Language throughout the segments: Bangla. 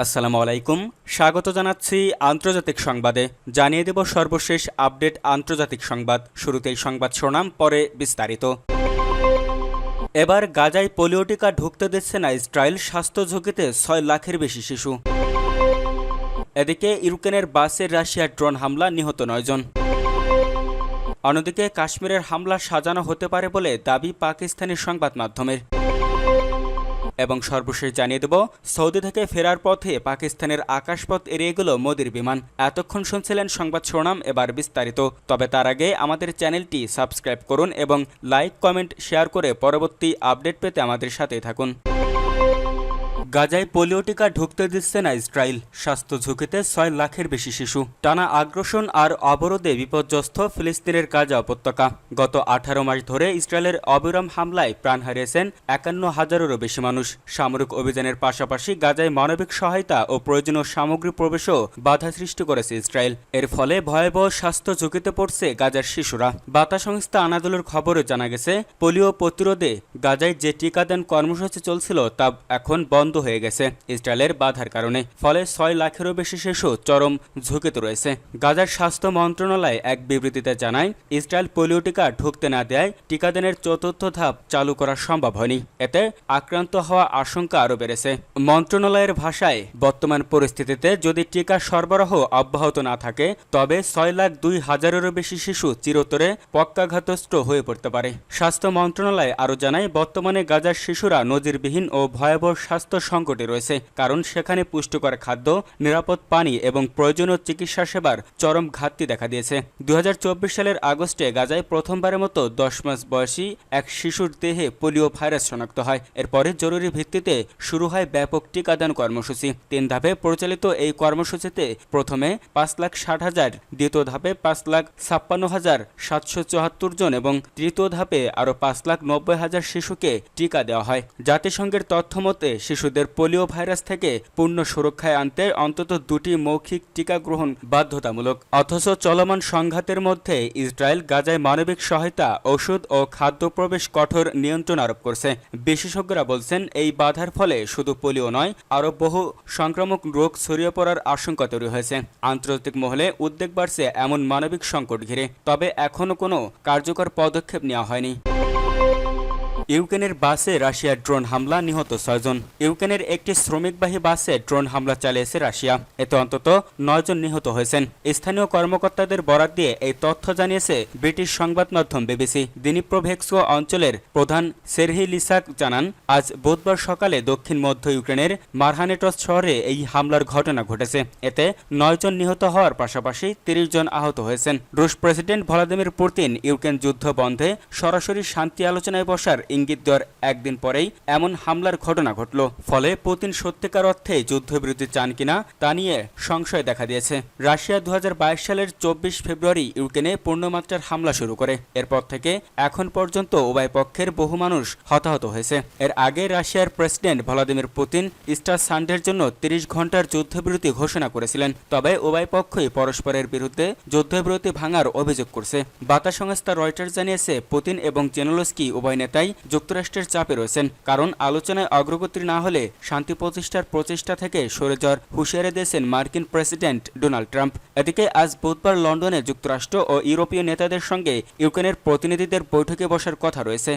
আসসালামু আলাইকুম। স্বাগত জানাচ্ছি আন্তর্জাতিক সংবাদে। জানিয়ে দেব সর্বশেষ আপডেট আন্তর্জাতিক সংবাদ। শুরুতেই সংবাদ শোনাম পরে বিস্তারিত। এবার গাজায় পোলিও টিকা ঢুকতে দিচ্ছে না ইসরায়েল, স্বাস্থ্য ঝুঁকিতে ছয় লাখের বেশি শিশু। এদিকে ইউক্রেনের বাসে রাশিয়ার ড্রোন হামলা, নিহত নয়জন অন্যদিকে কাশ্মীরের হামলা সাজানো হতে পারে বলে দাবি পাকিস্তানি সংবাদ মাধ্যমের এবং সর্বশেষ জানিয়ে দেব, সৌদি থেকে ফেরার পথে পাকিস্তানের আকাশপথ এড়িয়ে গেল মোদির বিমান। এতক্ষণ শুনছিলেন সংবাদ শোনাম এবার বিস্তারিত। তবে তার আগে আমাদের চ্যানেলটি সাবস্ক্রাইব করুন এবং লাইক, কমেন্ট, শেয়ার করে পরবর্তী আপডেট পেতে আমাদের সাথেই থাকুন। গাজায় পোলিও টিকা ঢুকতে দিচ্ছে না ইসরায়েল। স্বাস্থ্য ঝুঁকিতে ছয় লাখের বেশি শিশু। টানা আগ্রাসন আর অবরোধে বিপর্যস্ত ফিলিস্তিনের গাজা উপত্যকা গত আঠারো মাস ধরে ইসরায়েলের অবিরাম হামলায় প্রাণ হারিয়েছেন একান্ন হাজারেরও বেশি মানুষ। সামরিক অভিযানের পাশাপাশি গাজায় মানবিক সহায়তা ও প্রয়োজনীয় সামগ্রী প্রবেশও বাধা সৃষ্টি করেছে ইসরায়েল। এর ফলে ভয়াবহ স্বাস্থ্য ঝুঁকিতে পড়ছে গাজার শিশুরা। বার্তা সংস্থা আনাদুলের খবরে জানা গেছে, পোলিও প্রতিরোধে গাজায় যে টিকাদান কর্মসূচি চলছিল তা এখন বন্ধ হয়ে গেছে। ইসরায়েলের বাধার কারণে। ফলে ছয় লাখেরও বেশি শিশু চরম ঝুঁকিতে রয়েছে। গাজার স্বাস্থ্য মন্ত্রণালয় এক বিবৃতিতে জানায়, ইসরায়েল পোলিও টিকা ঢুকতে না দেয় টিকাদানের চতুর্থ ধাপ চালু করা সম্ভব হয়নি। এতে আক্রান্ত হওয়া আশঙ্কা আরও বেড়েছে। মন্ত্রণালয়ের ভাষায়, বর্তমান পরিস্থিতিতে যদি টিকা সরবরাহ অব্যাহত না থাকে, তবে ছয় লাখ দুই হাজারেরও বেশি শিশু চিরতরে পক্কাঘাতস্থ হয়ে পড়তে পারে। স্বাস্থ্য মন্ত্রণালয় আরও জানায়, বর্তমানে গাজার শিশুরা নজিরবিহীন ও ভয়াবহ স্বাস্থ্য সংকটে রয়েছে, কারণ সেখানে পুষ্টিকর খাদ্য, নিরাপদ পানি এবং প্রয়োজনীয় চিকিৎসা সেবার চরম ঘাটতি দেখা দিয়েছে। দু হাজার চব্বিশ সালের আগস্টে গাজায় প্রথমবারের মতো দশ মাস বয়সী এক শিশুর দেহে পোলিও ভাইরাস শনাক্ত হয়। এরপরে জরুরি ভিত্তিতে শুরু হয় ব্যাপক টিকাদান কর্মসূচি। তিন ধাপে পরিচালিত এই কর্মসূচিতে প্রথমে পাঁচ লাখ ষাট হাজার, দ্বিতীয় ধাপে পাঁচ লাখ ছাপ্পান্ন হাজার সাতশো চুয়াত্তর জন এবং তৃতীয় ধাপে আরও পাঁচ লাখ নব্বই হাজার শিশুকে টিকা দেওয়া হয়। জাতিসংঘের তথ্য মতে শিশুদের পোলিও ভাইরাস থেকে পূর্ণ সুরক্ষায় আনতে অন্তত দুটি মৌখিক টিকা গ্রহণ বাধ্যতামূলক। অথচ চলমান সংঘাতের মধ্যে ইসরায়েল গাজায় মানবিক সহায়তা, ওষুধ ও খাদ্য প্রবেশ কঠোর নিয়ন্ত্রণ আরোপ করছে। বিশেষজ্ঞরা বলছেন, এই বাধার ফলে শুধু পোলিও নয়, আরও বহু সংক্রামক রোগ ছড়িয়ে পড়ার আশঙ্কা তৈরি হয়েছে। আন্তর্জাতিক মহলে উদ্বেগ বাড়ছে এমন মানবিক সংকট ঘিরে, তবে এখনও কোনো কার্যকর পদক্ষেপ নেওয়া হয়নি। ইউক্রেনের বাসে রাশিয়ার ড্রোন হামলা, নিহত ছয়জন। ইউক্রেনের একটি শ্রমিকবাহী বাসে ড্রোন হামলা চালিয়েছে রাশিয়া। এতে অন্তত নয়জন নিহত হয়েছেন। স্থানীয় কর্মকর্তাদের বরাত দিয়ে এই তথ্য জানিয়েছে ব্রিটিশ সংবাদ মাধ্যম বিবিসি। দিনিপ্রোভেক্সো অঞ্চলের প্রধান সেরহি লিসাক জানান, আজ বুধবার সকালে দক্ষিণ মধ্য ইউক্রেনের মারহানেটস শহরে এই হামলার ঘটনা ঘটেছে। এতে নয়জন নিহত হওয়ার পাশাপাশি তিরিশ জন আহত হয়েছেন। রুশ প্রেসিডেন্ট ভলাদিমির পুতিন ইউক্রেন যুদ্ধ বন্ধে সরাসরি শান্তি আলোচনায় বসার ইঙ্গিত দেওয়ার একদিন পরেই এমন হামলার ঘটনা ঘটল। ফলে পুতিন সত্যিকার অর্থে যুদ্ধবিরতি চান কিনা তা নিয়ে সংশয় দেখা দিয়েছে। রাশিয়া দু হাজার বাইশ সালের চব্বিশ ফেব্রুয়ারি ইউক্রেনে পূর্ণমাত্রার হামলা শুরু করে। এরপর থেকে এখন পর্যন্ত উভয় পক্ষের বহু মানুষ হতাহত হয়েছে। এর আগে রাশিয়ার প্রেসিডেন্ট ভলাদিমির পুতিন ইস্টার সানডের জন্য তিরিশ ঘণ্টার যুদ্ধবিরতি ঘোষণা করেছিলেন। তবে উভয় পক্ষই পরস্পরের বিরুদ্ধে যুদ্ধবিরতি ভাঙার অভিযোগ করছে। বার্তা সংস্থা রয়টার্স জানিয়েছে, পুতিন এবং জেনোলস্কি উভয় নেতাই যুক্তরাষ্ট্রের চাপে রয়েছেন, কারণ আলোচনায় অগ্রগতি না হলে শান্তি প্রতিষ্ঠার প্রচেষ্টা থেকে সরে যাওয়ার হুঁশিয়ারি দিয়েছেন মার্কিন প্রেসিডেন্ট ডোনাল্ড ট্রাম্প। এদিকে আজ বুধবার লন্ডনে যুক্তরাষ্ট্র ও ইউরোপীয় নেতাদের সঙ্গে ইউক্রেনের প্রতিনিধিদের বৈঠকে বসার কথা রয়েছে।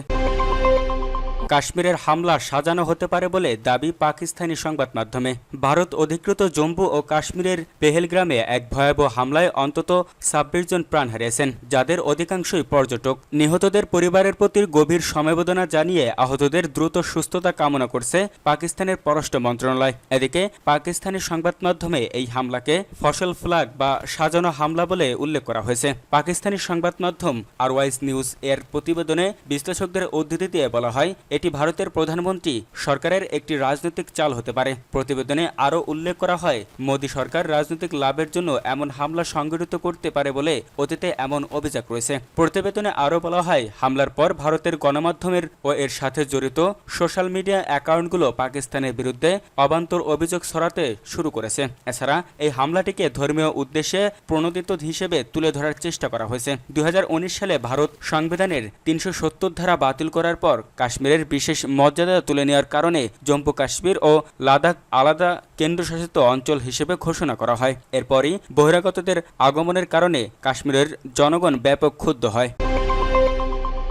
কাশ্মীরের হামলা সাজানো হতে পারে বলে দাবি পাকিস্তানি সংবাদ মাধ্যমে। ভারত অধিকৃত জম্মু ও কাশ্মীরের পেহেলগ্রামে এক ভয়াবহ হামলায় অন্তত ছাব্বিশ জন প্রাণ হারিয়েছেন, যাদের অধিকাংশই পর্যটক। নিহতদের পরিবারের প্রতি গভীর সমবেদনা জানিয়ে আহতদের দ্রুত সুস্থতা কামনা করছে পাকিস্তানের পররাষ্ট্র মন্ত্রণালয়। এদিকে, পাকিস্তানি সংবাদ মাধ্যমে এই হামলাকে ফসল ফ্লাগ বা সাজানো হামলা বলে উল্লেখ করা হয়েছে। পাকিস্তানি সংবাদ মাধ্যম আরওয়াইজ নিউজ এর প্রতিবেদনে বিশ্লেষকদের উদ্ধৃতি দিয়ে বলা হয় এটি ভারতের প্রধানমন্ত্রী সরকারের একটি রাজনৈতিক চাল হতে পারে। প্রতিবেদনে আরও উল্লেখ করা হয়, মোদী সরকার রাজনৈতিক লাভের জন্য এমন হামলা সংগঠিত করতে পারে বলে অতীতে এমন অভিযোগ রয়েছে। প্রতিবেদনে আরও বলা হয়, হামলার পর ভারতের গণমাধ্যমের ও এর সাথে জড়িত সোশ্যাল মিডিয়া অ্যাকাউন্টগুলো পাকিস্তানের বিরুদ্ধে অবান্তর অভিযোগ ছড়াতে শুরু করেছে। এছাড়া এই হামলাটিকে ধর্মীয় উদ্দেশ্যে প্রণোদিত হিসেবে তুলে ধরার চেষ্টা করা হয়েছে। দুই হাজার উনিশ সালে ভারত সংবিধানের তিনশো সত্তর ধারা বাতিল করার পর কাশ্মীরের বিশেষ মর্যাদা তুলে নেওয়ার কারণে জম্মু কাশ্মীর ও লাদাখ আলাদা কেন্দ্রশাসিত অঞ্চল হিসেবে ঘোষণা করা হয়। এরপরই বহিরাগতদের আগমনের কারণে কাশ্মীরের জনগণ ব্যাপক ক্ষুব্ধ হয়।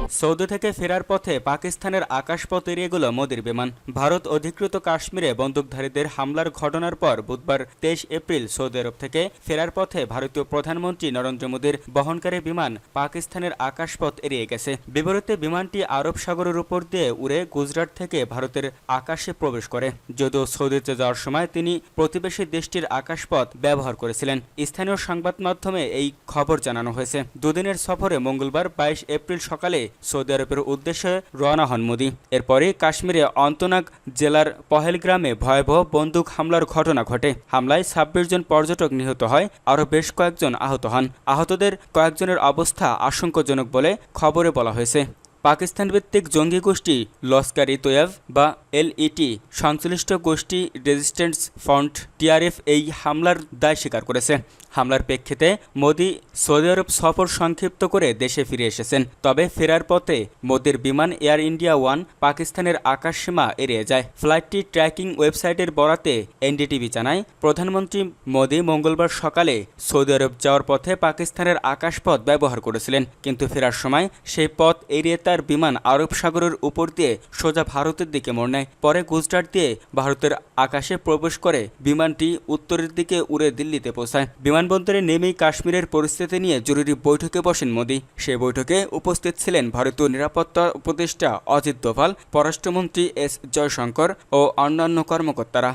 সৌদি থেকে ফেরার পথে পাকিস্তানের আকাশপথ এড়িয়ে গেল মোদির বিমান। ভারত অধিকৃত কাশ্মীরে বন্দুকধারীদের হামলার ঘটনার পর বুধবার তেইশ এপ্রিল সৌদি আরব থেকে ফেরার পথে ভারতীয় প্রধানমন্ত্রী নরেন্দ্র মোদীর বহনকারী বিমান পাকিস্তানের আকাশপথ এড়িয়ে গেছে। বিপরীতে বিমানটি আরব সাগরের উপর দিয়ে উড়ে গুজরাট থেকে ভারতের আকাশে প্রবেশ করে। যদিও সৌদিতে যাওয়ার সময় তিনি প্রতিবেশী দেশটির আকাশপথ ব্যবহার করেছিলেন। স্থানীয় সংবাদ মাধ্যমে এই খবর জানানো হয়েছে। দুদিনের সফরে মঙ্গলবার বাইশ এপ্রিল সকালে সৌদি আরবের উদ্দেশ্যে রওনা হন মোদী। এরপরে কাশ্মীরে অন্তনাগ জেলার পহেল গ্রামে ভয়াবহ বন্দুক হামলার ঘটনা ঘটে। হামলায় ছাব্বিশ জন পর্যটক নিহত হয়, আরও বেশ কয়েকজন আহত হন। আহতদের কয়েকজনের অবস্থা আশঙ্কাজনক বলে খবরে বলা হয়েছে। পাকিস্তান ভিত্তিক জঙ্গি গোষ্ঠী লস্কার ই তোয়াব বা এলইটি, সংশ্লিষ্ট গোষ্ঠী রেজিস্ট্যান্স ফ্রন্ট টিআরএফ এই হামলার দায় স্বীকার করেছে। হামলার প্রেক্ষিতে মোদি সৌদি আরব সফর সংক্ষিপ্ত করে দেশে ফিরে এসেছেন। তবে ফেরার পথে মোদির বিমান এয়ার ইন্ডিয়া ওয়ান পাকিস্তানের আকাশসীমা এড়িয়ে যায়। ফ্লাইটটি ট্র্যাকিং ওয়েবসাইটের বরাতে এনডিটিভি জানায়, প্রধানমন্ত্রী মোদি মঙ্গলবার সকালে সৌদি আরব যাওয়ার পথে পাকিস্তানের আকাশপথ ব্যবহার করেছিলেন। কিন্তু ফেরার সময় সেই পথ এড়িয়ে তার বিমান আরব সাগরের উপর দিয়ে সোজা ভারতের দিকে মোড় নেয়। পরে গুজরাট দিয়ে ভারতের আকাশে প্রবেশ করে বিমানটি উত্তরের দিকে উড়ে দিল্লিতে পৌঁছায়। বিমানবন্দরে নেমেই কাশ্মীরের পরিস্থিতি নিয়ে জরুরি বৈঠকে বসেন মোদী। সে বৈঠকে উপস্থিত ছিলেন ভারতীয় নিরাপত্তা উপদেষ্টা অজিত দোভাল, পররাষ্ট্রমন্ত্রী এস জয়শঙ্কর ও অন্যান্য কর্মকর্তারা।